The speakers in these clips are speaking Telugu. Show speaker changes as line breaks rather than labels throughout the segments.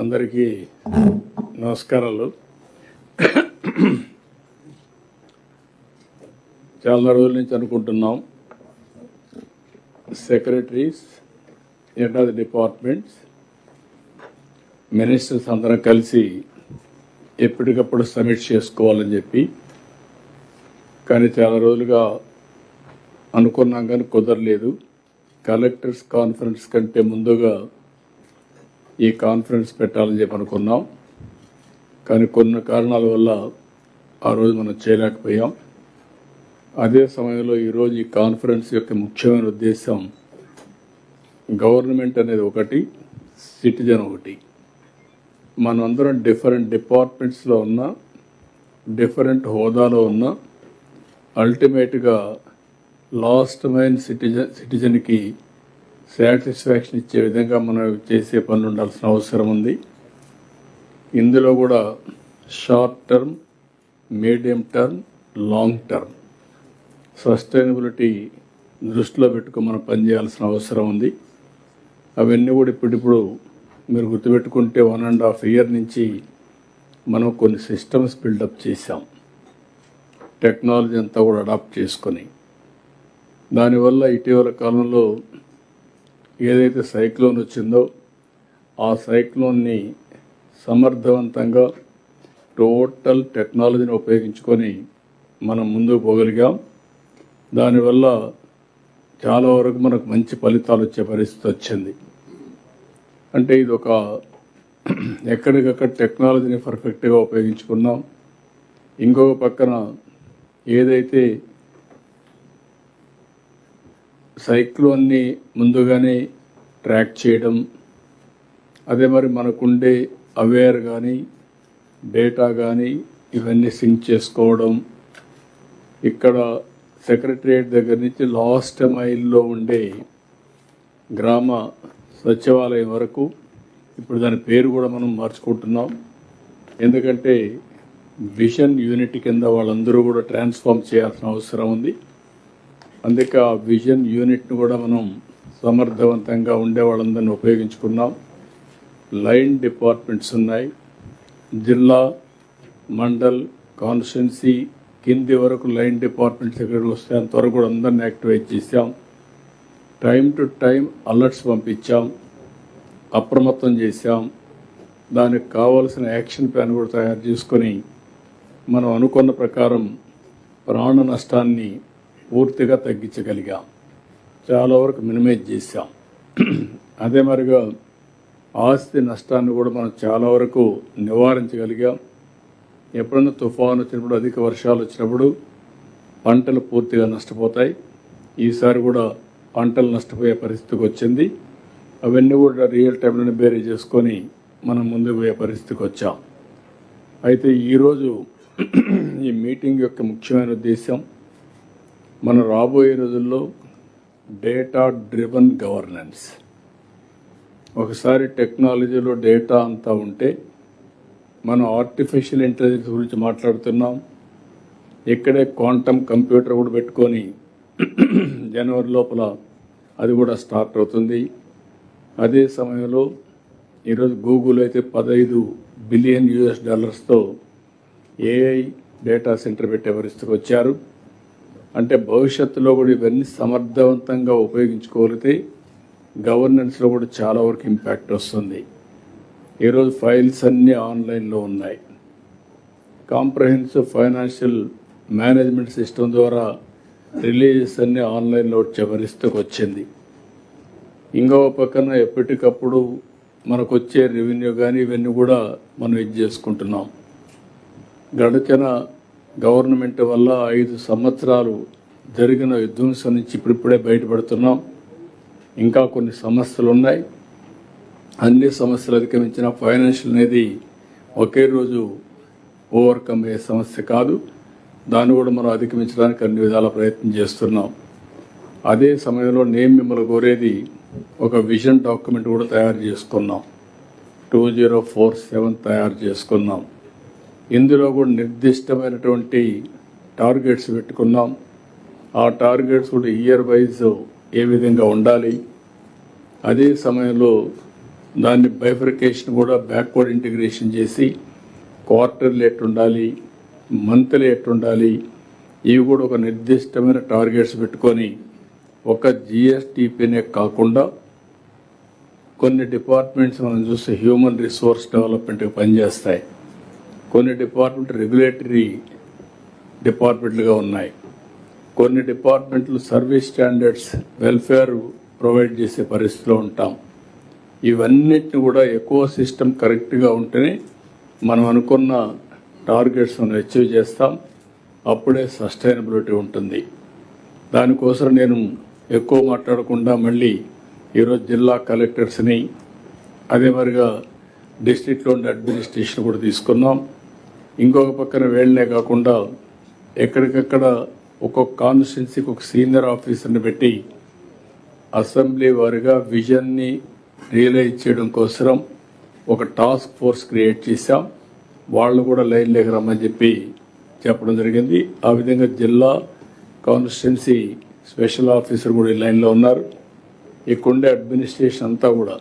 అందరికీ నమస్కారాలు. చాలా రోజుల నుంచి అనుకుంటున్నాం. Secretaries head of the departments ministers అందరం కలిసి ఎప్పటికప్పుడు సబ్మిట్ చేసుకోవాలని చెప్పి కానీ చాలా రోజులుగా అనుకున్నాం కానీ కుదరలేదు. కలెక్టర్స్ కాన్ఫరెన్స్ కంటే ముందుగా ఈ కాన్ఫరెన్స్ పెట్టాలని చెప్పి అనుకున్నాం. కానీ కొన్ని కారణాల వల్ల ఆ రోజు మనం చేయలేకపోయాం. అదే సమయంలో ఈరోజు ఈ కాన్ఫరెన్స్ యొక్క ముఖ్యమైన ఉద్దేశం గవర్నమెంట్ అనేది ఒకటి సిటిజన్ ఒకటి. మనమందరం డిఫరెంట్ డిపార్ట్మెంట్స్లో ఉన్న డిఫరెంట్ హోదాలో ఉన్న అల్టిమేట్గా లాస్ట్ మైన్ సిటిజన్ సిటిజన్కి సాటిస్ఫాక్షన్ ఇచ్చే విధంగా మనం చేసే పనులు ఉండాల్సిన అవసరం ఉంది. ఇందులో కూడా short term medium term long term. Sustainability దృష్టిలో పెట్టుకుని మనం పనిచేయాల్సిన అవసరం ఉంది. అవన్నీ కూడా ఇప్పుడిప్పుడు మీరు గుర్తుపెట్టుకుంటే వన్ అండ్ హాఫ్ ఇయర్ నుంచి మనం కొన్ని సిస్టమ్స్ బిల్డప్ చేశాం. టెక్నాలజీ అంతా కూడా అడాప్ట్ చేసుకొని. దానివల్ల ఇటీవల కాలంలో ఏదైతే సైక్లోన్ వచ్చిందో ఆ సైక్లోన్ని సమర్థవంతంగా టోటల్ టెక్నాలజీని ఉపయోగించుకొని మనం ముందుకు పోగలిగాం. దానివల్ల చాలా వరకు మనకు మంచి ఫలితాలు వచ్చే పరిస్థితి వచ్చింది. అంటే ఇది ఒక ఎక్కడికక్కడ టెక్నాలజీని పర్ఫెక్ట్గా ఉపయోగించుకున్నాం. ఇంకొక పక్కన ఏదైతే సైక్లోన్ని ముందుగానే ట్రాక్ చేయడం అదే మరి మనకుండే అవేర్ కానీ డేటా కానీ ఇవన్నీ సింక్ చేసుకోవడం. ఇక్కడ సెక్రటరియట్ దగ్గర నుంచి లాస్ట్ మైల్లో ఉండే గ్రామ సచివాలయం వరకు ఇప్పుడు దాని పేరు కూడా మనం మార్చుకుంటున్నాం. ఎందుకంటే విజన్ యూనిట్ కింద వాళ్ళందరూ కూడా ట్రాన్స్ఫార్మ్ చేయాల్సిన అవసరం ఉంది. అందుకే ఆ విజన్ యూనిట్ను కూడా మనం సమర్థవంతంగా ఉండే వాళ్ళందరినీ ఉపయోగించుకున్నాం. లైన్ డిపార్ట్మెంట్స్ ఉన్నాయి. జిల్లా మండల్ కాన్స్టిట్యున్సీ కింది వరకు లైన్ డిపార్ట్మెంట్ ఎక్కడికి వస్తే అంతవరకు కూడా అందరిని యాక్టివేట్ చేశాం. టైం టు టైం అలర్ట్స్ పంపించాం. అప్రమత్తం చేశాం. దానికి కావాల్సిన యాక్షన్ ప్లాన్ కూడా తయారు చేసుకొని మనం అనుకున్న ప్రకారం ప్రాణ నష్టాన్ని పూర్తిగా తగ్గించగలిగాం. చాలా వరకు మినిమైజ్ చేశాం. అదే మరిగా ఆస్తి నష్టాన్ని కూడా మనం చాలా వరకు నివారించగలిగాం. ఎప్పుడన్నా తుఫాను వచ్చినప్పుడు అధిక వర్షాలు వచ్చినప్పుడు పంటలు పూర్తిగా నష్టపోతాయి. ఈసారి కూడా పంటలు నష్టపోయే పరిస్థితికి వచ్చింది. అవన్నీ కూడా రియల్ టైంలోనే బేరీ చేసుకొని మనం ముందుకు పోయే పరిస్థితికి వచ్చాం. అయితే ఈరోజు ఈ మీటింగ్ యొక్క ముఖ్యమైన ఉద్దేశం మన రాబోయే రోజుల్లో డేటా డ్రివన్ గవర్నెన్స్ ఒకసారి టెక్నాలజీలో డేటా అంతా ఉంటే మనం ఆర్టిఫిషియల్ ఇంటెలిజెన్స్ గురించి మాట్లాడుతున్నాం. ఇక్కడే క్వాంటమ్ కంప్యూటర్ కూడా పెట్టుకొని జనవరి లోపల అది కూడా స్టార్ట్ అవుతుంది. అదే సమయంలో ఈరోజు గూగుల్ అయితే పదహైదు బిలియన్ యుఎస్ డాలర్స్తో ఏఐ డేటా సెంటర్ పెట్టే పరిస్థితికి వచ్చారు. అంటే భవిష్యత్తులో కూడా ఇవన్నీ సమర్థవంతంగా ఉపయోగించుకోగలిగితే గవర్నెన్స్లో కూడా చాలా వరకు ఇంపాక్ట్ వస్తుంది. ఈరోజు ఫైల్స్ అన్నీ ఆన్లైన్లో ఉన్నాయి. కాంప్రహెన్సివ్ ఫైనాన్షియల్ మేనేజ్మెంట్ సిస్టమ్ ద్వారా రిలీజెస్ అన్నీ ఆన్లైన్లో వచ్చే వచ్చింది. ఇంకో పక్కన ఎప్పటికప్పుడు మనకు వచ్చే రెవెన్యూ కానీ ఇవన్నీ కూడా మనం ఇది చేసుకుంటున్నాం. గడిచిన గవర్నమెంట్ వల్ల ఐదు సంవత్సరాలు జరిగిన విధ్వంసం నుంచి ఇప్పుడిప్పుడే బయటపడుతున్నాం. ఇంకా కొన్ని సమస్యలు ఉన్నాయి. అన్ని సమస్యలు అధిగమించిన ఫైనాన్షియల్ అనేది ఒకే రోజు ఓవర్కమ్ అయ్యే సమస్య కాదు. దాన్ని కూడా మనం అధిగమించడానికి అన్ని విధాల ప్రయత్నం చేస్తున్నాం. అదే సమయంలో నేను మిమ్మల్ని కోరేది ఒక విజన్ డాక్యుమెంట్ కూడా తయారు చేసుకున్నాం. టూ జీరో ఫోర్ సెవెన్ తయారు చేసుకున్నాం. ఇందులో కూడా నిర్దిష్టమైనటువంటి టార్గెట్స్ పెట్టుకున్నాం. ఆ టార్గెట్స్ కూడా ఇయర్ వైజ్ ఏ విధంగా ఉండాలి? అదే సమయంలో దాన్ని బైఫర్కేషన్ కూడా బ్యాక్వర్డ్ ఇంటిగ్రేషన్ చేసి క్వార్టర్లు ఎట్టుండాలి మంత్లీ ఎట్టుండాలి ఇవి కూడా ఒక నిర్దిష్టమైన టార్గెట్స్ పెట్టుకొని ఒక జిఎస్టిపినే కాకుండా కొన్ని డిపార్ట్మెంట్స్ మనం చూస్తే హ్యూమన్ రిసోర్స్ డెవలప్మెంట్కి పనిచేస్తాయి. కొన్ని డిపార్ట్మెంట్ రెగ్యులేటరీ డిపార్ట్మెంట్లుగా ఉన్నాయి. కొన్ని డిపార్ట్మెంట్లు సర్వీస్ స్టాండర్డ్స్ వెల్ఫేర్ ప్రొవైడ్ చేసే పరిస్థితిలో ఉంటాం. ఇవన్నిటిని కూడా ఎక్కువ సిస్టమ్ కరెక్ట్గా ఉంటేనే మనం అనుకున్న టార్గెట్స్ మనం అచీవ్ చేస్తాం. అప్పుడే సస్టైనబిలిటీ ఉంటుంది. దానికోసం నేను ఎక్కువ మాట్లాడకుండా మళ్ళీ ఈరోజు జిల్లా కలెక్టర్స్ని అదే మరిగా డిస్టిక్లో ఉండే అడ్మినిస్ట్రేషన్ కూడా తీసుకున్నాం ఇంకొక పక్కన వేళ్ళనే కాకుండా ఎక్కడికక్కడ ఒక్కొక్క కాన్స్టిట్యున్సీకి ఒక సీనియర్ ఆఫీసర్ని పెట్టి అసెంబ్లీ వారిగా విజన్ని రియలైజ్ చేయడం కోసం ఒక టాస్క్ ఫోర్స్ క్రియేట్ చేశాం. వాళ్ళు కూడా లైన్లోకి రమ్మని చెప్పి చెప్పడం జరిగింది. ఆ విధంగా జిల్లా కాన్స్టిట్యున్సీ స్పెషల్ ఆఫీసర్ కూడా ఈ లైన్లో ఉన్నారు. ఇక్కడుండే అడ్మినిస్ట్రేషన్ అంతా కూడా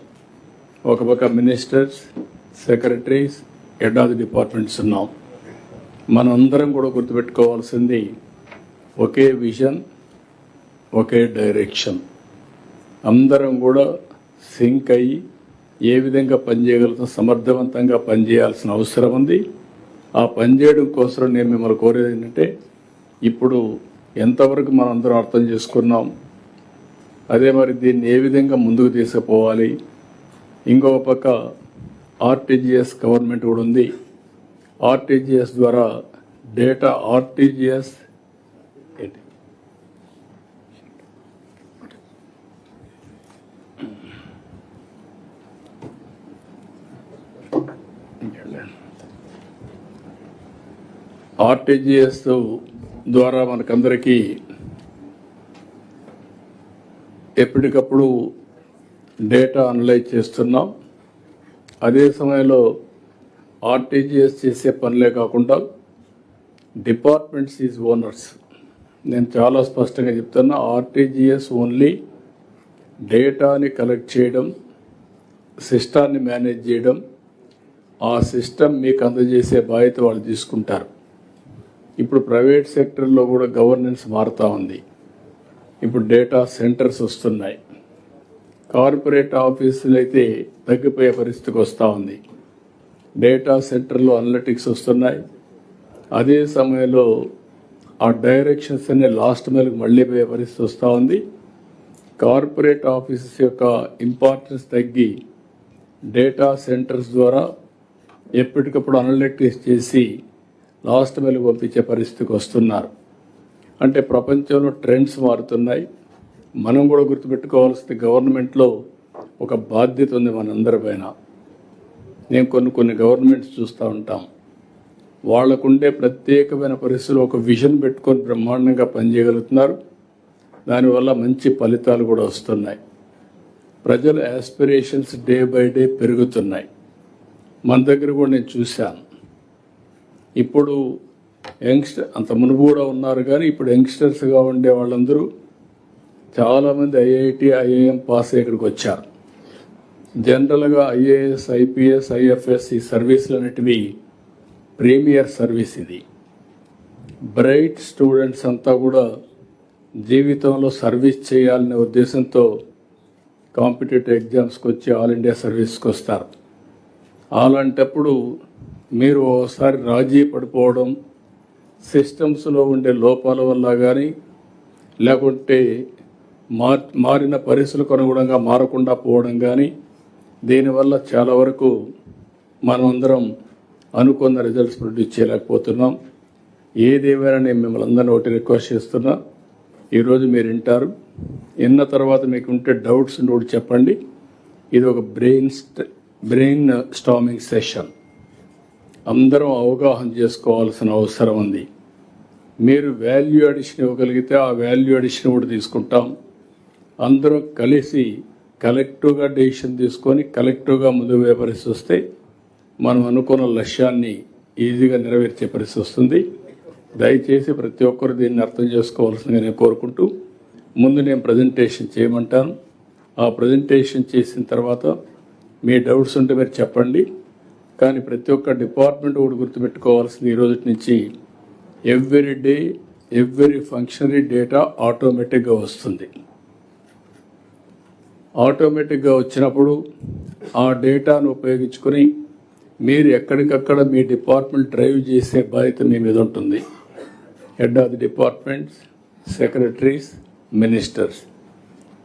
ఒక పక్క ministers secretaries head of the departments ఉన్నాం. మనందరం కూడా గుర్తుపెట్టుకోవాల్సింది ఒకే విజన్ ఒకే డైరెక్షన్. అందరం కూడా సింక్ అయ్యి ఏ విధంగా పనిచేయగలుగుతాం సమర్థవంతంగా పనిచేయాల్సిన అవసరం ఉంది. ఆ పనిచేయడం కోసం నేను మిమ్మల్ని కోరేది ఏంటంటే ఇప్పుడు ఎంతవరకు మనం అందరం అర్థం చేసుకున్నాం అదే మరి దీన్ని ఏ విధంగా ముందుకు తీసుకుపోవాలి. ఇంకొక పక్క ఆర్టీజీఎస్ గవర్నమెంట్ కూడా ఉంది. ఆర్టీజీఎస్ ద్వారా డేటా ఆర్టీజీఎస్ ఆర్టీజీఎస్ ద్వారా మనకందరికీ ఎప్పటికప్పుడు డేటా అనలైజ్ చేస్తున్నాం. అదే సమయంలో ఆర్టీజీఎస్ చేసే పనులే కాకుండా డిపార్ట్మెంట్స్ ఈజ్ ఓనర్స్. నేను చాలా స్పష్టంగా చెప్తున్నా ఆర్టీజీఎస్ ఓన్లీ డేటాని కలెక్ట్ చేయడం సిస్టాన్ని మేనేజ్ చేయడం ఆ సిస్టమ్ మీకు అందజేసే బాధ్యత వాళ్ళు తీసుకుంటారు. ఇప్పుడు ప్రైవేట్ సెక్టర్లో కూడా గవర్నెన్స్ మారుతూ ఉంది. ఇప్పుడు డేటా సెంటర్స్ వస్తున్నాయి. కార్పొరేట్ ఆఫీసులు అయితే తగ్గిపోయే పరిస్థితికి వస్తూ ఉంది. డేటా సెంటర్లో అనలిటిక్స్ వస్తున్నాయి. అదే సమయంలో ఆ డైరెక్షన్స్ అనే లాస్ట్ మైల్కి మళ్ళీ పోయే పరిస్థితి వస్తూ ఉంది. కార్పొరేట్ ఆఫీసెస్ యొక్క ఇంపార్టెన్స్ తగ్గి డేటా సెంటర్స్ ద్వారా ఎప్పటికప్పుడు అనలిటిక్స్ చేసి లాస్ట్ మైల్కి పంపించే పరిస్థితికి వస్తున్నారు. అంటే ప్రపంచంలో ట్రెండ్స్ మారుతున్నాయి. మనం కూడా గుర్తుపెట్టుకోవాల్సింది గవర్నమెంట్లో ఒక బాధ్యత ఉంది మనందరిపైన నేను కొన్ని కొన్ని గవర్నమెంట్స్ చూస్తూ ఉంటాం. వాళ్ళకుండే ప్రత్యేకమైన పరిస్థితులు ఒక విజన్ పెట్టుకొని బ్రహ్మాండంగా పనిచేయగలుగుతున్నారు. దానివల్ల మంచి ఫలితాలు కూడా వస్తున్నాయి. ప్రజల యాస్పిరేషన్స్ డే బై డే పెరుగుతున్నాయి. మన దగ్గర కూడా నేను చూశాను. ఇప్పుడు యంగ్స్టర్ అంత మునుపు కూడా ఉన్నారు కానీ ఇప్పుడు యంగ్స్టర్స్గా ఉండే వాళ్ళందరూ చాలామంది ఐఐటి ఐఐఎం పాస్ ఇక్కడికి వచ్చారు. జనరల్గా ఐఏఎస్ ఐపీఎస్ ఐఎఫ్ఎస్ ఈ సర్వీసులు అనేటివి ప్రీమియర్ సర్వీస్ ఇది. బ్రైట్ స్టూడెంట్స్ అంతా కూడా జీవితంలో సర్వీస్ చేయాలనే ఉద్దేశంతో కాంపిటేటివ్ ఎగ్జామ్స్కి వచ్చి ఆల్ ఇండియా సర్వీస్కి వస్తారు. అలాంటప్పుడు మీరు ఒకసారి రాజీ పడిపోవడం సిస్టమ్స్లో ఉండే లోపాల వల్ల కానీ లేకుంటే మార్ మారిన పరిస్థితులకు అనుగుణంగా మారకుండా పోవడం కానీ దీనివల్ల చాలా వరకు మనమందరం అనుకున్న రిజల్ట్స్ ప్రొడ్యూస్ చేయలేకపోతున్నాం. ఏదేమైనా నేను మిమ్మల్ని అందరినీ ఒకటి రిక్వెస్ట్ చేస్తున్నా. ఈరోజు మీరు వింటారు. విన్న తర్వాత మీకు ఉంటే డౌట్స్ ఒకటి చెప్పండి. ఇది ఒక బ్రెయిన్ బ్రెయిన్ స్టామింగ్ సెషన్ అందరం అవగాహన చేసుకోవాల్సిన అవసరం ఉంది. మీరు వాల్యూ అడిషన్ ఇవ్వగలిగితే ఆ వాల్యూ అడిషన్ కూడా తీసుకుంటాం. అందరం కలిసి కలెక్టివ్గా డెసిషన్ తీసుకొని కలెక్టివ్గా ముందుకు పోయే పరిస్థితి వస్తే మనం అనుకున్న లక్ష్యాన్ని ఈజీగా నెరవేర్చే పరిస్థితి వస్తుంది. దయచేసి ప్రతి ఒక్కరు దీన్ని అర్థం చేసుకోవాల్సిందిగా నేను కోరుకుంటూ ముందు నేను ప్రజెంటేషన్ చేయమంటాను. ఆ ప్రజెంటేషన్ చేసిన తర్వాత మీ డౌట్స్ ఉంటే మీరు చెప్పండి. కానీ ప్రతి ఒక్క డిపార్ట్మెంట్ కూడా గుర్తుపెట్టుకోవాల్సింది ఈ రోజు నుంచి every day every functionary data ఆటోమేటిక్గా వస్తుంది. ఆటోమేటిక్గా వచ్చినప్పుడు ఆ డేటాను ఉపయోగించుకొని మీరు ఎక్కడికక్కడ మీ డిపార్ట్మెంట్ డ్రైవ్ చేసే బాధ్యత మీ మీద ఉంటుంది. Head of the departments secretaries ministers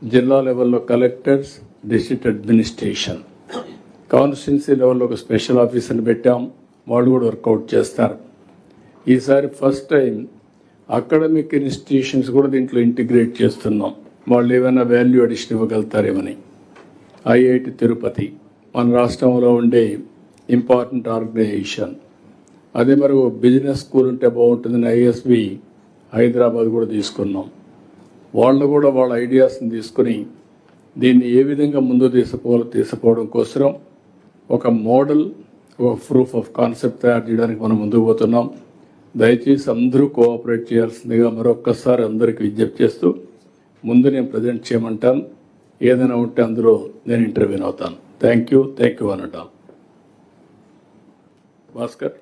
జిల్లా లెవెల్లో కలెక్టర్స్ డిస్ట్రిక్ట్ అడ్మినిస్ట్రేషన్. కాన్స్టిట్యున్సీ లెవెల్లో ఒక స్పెషల్ ఆఫీసర్ని పెట్టాం. వాళ్ళు కూడా వర్కౌట్ చేస్తారు. ఈసారి ఫస్ట్ టైం అకాడమిక్ ఇన్స్టిట్యూషన్స్ కూడా దీంట్లో ఇంటిగ్రేట్ చేస్తున్నాం. వాళ్ళు ఏమైనా వాల్యూ అడిషన్ ఇవ్వగలుగుతారేమని. ఐఐటి తిరుపతి మన రాష్ట్రంలో ఉండే ఇంపార్టెంట్ ఆర్గనైజేషన్ అదే మరి బిజినెస్ స్కూల్ ఉంటే బాగుంటుందని ఐఎస్బి హైదరాబాద్ కూడా తీసుకున్నాం. వాళ్ళు కూడా వాళ్ళ ఐడియాస్ని తీసుకుని దీన్ని ఏ విధంగా ముందు తీసుకోవాలో తీసుకోవడం కోసం ఒక మోడల్ ఒక ప్రూఫ్ ఆఫ్ కాన్సెప్ట్ తయారు చేయడానికి మనం ముందుకు పోతున్నాం. దయచేసి అందరూ కోఆపరేట్ చేయాల్సిందిగా మరొక్కసారి అందరికీ విజ్ఞప్తి చేస్తూ ముందు నేను ప్రజెంట్ చేయమంటాను. ఏదైనా ఉంటే అందులో నేను ఇంటర్వ్యూ అవుతాను. Thank you thank you అనటాం Bhaskar?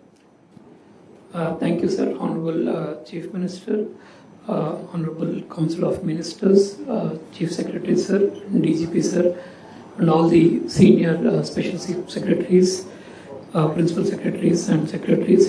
Thank you sir honourable chief minister honourable council of ministers chief secretary sir DGP sir and all the senior special chief secretaries principal secretaries and secretaries